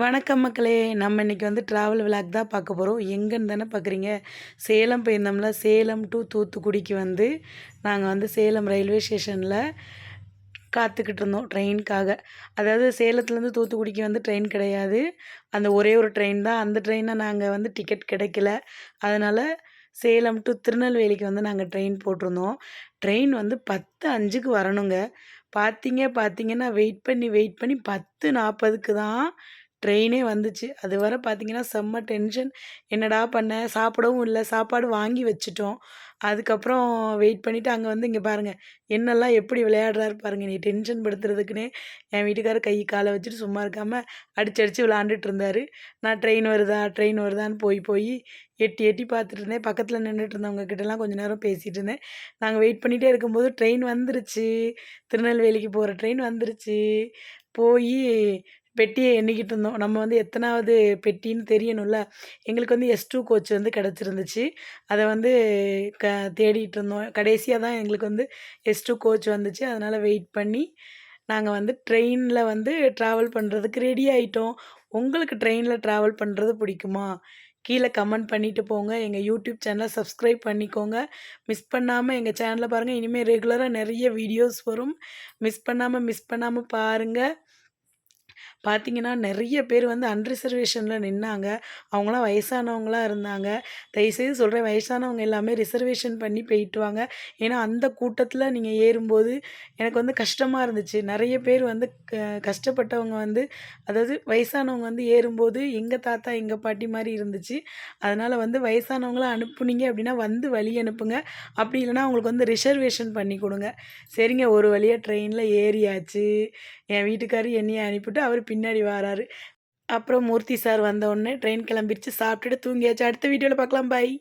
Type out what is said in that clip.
வணக்கம் மக்களே. நம்ம இன்னைக்கு வந்து ட்ராவல் விளாக் தான் பார்க்க போகிறோம் எங்கேன்னு தானே பார்க்குறீங்க? சேலம் போயிருந்தோம்ல. சேலம் டு தூத்துக்குடிக்கு வந்து நாங்கள் வந்து சேலம் ரயில்வே ஸ்டேஷனில் காத்துக்கிட்டு இருந்தோம். ட்ரெயினுக்காக அதாவது சேலத்துலேருந்து தூத்துக்குடிக்கு வந்து ட்ரெயின் கிடையாது. அந்த ஒரே ஒரு ட்ரெயின் தான். அந்த ட்ரெயினை நாங்கள் வந்து டிக்கெட் கிடைக்கல. அதனால் சேலம் டு திருநெல்வேலிக்கு வந்து நாங்கள் ட்ரெயின் போட்டிருந்தோம். ட்ரெயின் வந்து பத்து அஞ்சுக்கு வரணுங்க. பார்த்தீங்க பார்த்தீங்கன்னா வெயிட் பண்ணி வெயிட் பண்ணி பத்து நாற்பதுக்கு தான் ட்ரெயினே வந்துச்சு. அது வர பார்த்தீங்கன்னா செம்ம டென்ஷன். என்னடா பண்ண? சாப்பிடவும் இல்லை. சாப்பாடு வாங்கி வச்சுட்டோம். அதுக்கப்புறம் வெயிட் பண்ணிவிட்டு அங்கே வந்து இங்கே பாருங்கள் என்னெல்லாம் எப்படி விளையாடுறாரு பாருங்கள் நீ டென்ஷன் படுத்துறதுக்குன்னே என் வீட்டுக்காரர் கை காலை வச்சுட்டு சும்மா இருக்காமல் அடிச்சு அடித்து விளாண்டுட்டு இருந்தார். நான் ட்ரெயின் வருதா? ட்ரெயின் வருதான்னு போய் போய் எட்டி எட்டி பார்த்துட்டு இருந்தேன். பக்கத்தில் நின்றுட்டு இருந்தவங்க கிட்டலாம் கொஞ்சம் நேரம் பேசிகிட்டு இருந்தேன். நாங்கள் வெயிட் பண்ணிகிட்டே இருக்கும்போது ட்ரெயின் வந்துருச்சு. திருநெல்வேலிக்கு போகிற ட்ரெயின் வந்துருச்சு. போய் பெட்டியை எண்ணிக்கிட்டு இருந்தோம். நம்ம வந்து எத்தனாவது பெட்டின்னு தெரியணும்ல. எங்களுக்கு வந்து எஸ் டூ கோச் வந்து கிடச்சிருந்துச்சு. அதை வந்து க தேடிட்டு இருந்தோம். கடைசியாக தான் எங்களுக்கு வந்து எஸ் டூ கோச் வந்துச்சு. அதனால் வெயிட் பண்ணி நாங்கள் வந்து ட்ரெயினில் வந்து ட்ராவல் பண்ணுறதுக்கு ரெடி ஆகிட்டோம் உங்களுக்கு ட்ரெயினில் ட்ராவல் பண்ணுறது பிடிக்குமா? கீழே கமெண்ட் பண்ணிவிட்டு போங்க. எங்கள் யூடியூப் சேனலை சப்ஸ்கிரைப் பண்ணிக்கோங்க. மிஸ் பண்ணாமல் எங்கள் சேனலில் பாருங்கள் இனிமேல் ரெகுலராக நிறைய வீடியோஸ் வரும். மிஸ் பண்ணாமல் மிஸ் பண்ணாமல் பாருங்கள் பார்த்தீங்கன்னா நிறைய பேர் வந்து அன்ரிசர்வேஷனில் நின்னாங்க. அவங்களாம் வயசானவங்களாக இருந்தாங்க. தயவுசெய்து சொல்கிறேன் வயசானவங்க எல்லாமே ரிசர்வேஷன் பண்ணி போயிட்டு வாங்க ஏன்னா அந்த கூட்டத்தில் நீங்கள் ஏறும்போது எனக்கு வந்து கஷ்டமாக இருந்துச்சு. நிறைய பேர் வந்து க கஷ்டப்பட்டவங்க வந்து அதாவது வயசானவங்க வந்து ஏறும்போது எங்கள் தாத்தா எங்கள் பாட்டி மாதிரி இருந்துச்சு. அதனால் வந்து வயசானவங்கள அனுப்புனீங்க அப்படின்னா வந்து வழி அனுப்புங்க. அப்படி இல்லைன்னா அவங்களுக்கு வந்து ரிசர்வேஷன் பண்ணி கொடுங்க. சரிங்க ஒரு வழியாக ட்ரெயினில் ஏறியாச்சு. என் வீட்டுக்காரர் என்னையை அனுப்பிவிட்டு அவர் பின்னாடி வராரு. அப்புறம் மூர்த்தி சார் வந்த உடனே ட்ரெயின் கிளம்பிடுச்சு சாப்பிட்டுட்டு தூங்கியாச்சு. அடுத்த வீடியோவில் பார்க்கலாம். பாய்